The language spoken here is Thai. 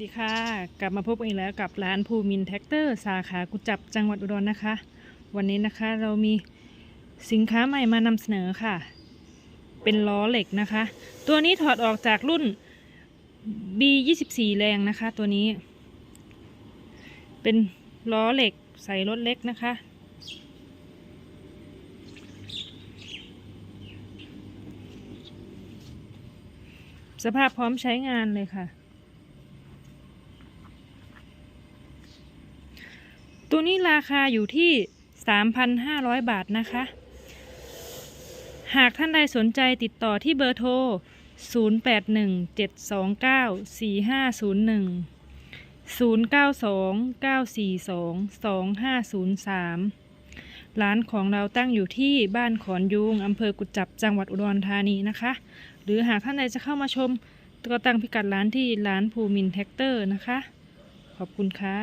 ดีค่ะ กลับมาพบกันอีกแล้วกับร้านภูมินแท็กเตอร์สาขากุจับจังหวัดอุดรนะคะ วันนี้นะคะเรามีสินค้าใหม่มานำเสนอค่ะ เป็นล้อเหล็กนะคะ ตัวนี้ถอดออกจากรุ่น B24 แรงนะคะ ตัวนี้ เป็นล้อเหล็กใส่รถเล็กนะคะ สภาพพร้อมใช้งานเลยค่ะ ตัวนี้ราคาอยู่ที่ 3,500 บาทนะคะ หากท่านใดสนใจติดต่อที่เบอร์โทร 0817294501 0929422503 ร้านของเราตั้งอยู่ที่บ้านขอนยุงอำเภอกุจจับจังหวัดอุดรธานีนะคะ หรือหากท่านใดจะเข้ามาชม ก็ตั้งพิกัดร้านที่ร้านภูมินแท็กเตอร์นะคะ ขอบคุณค่ะ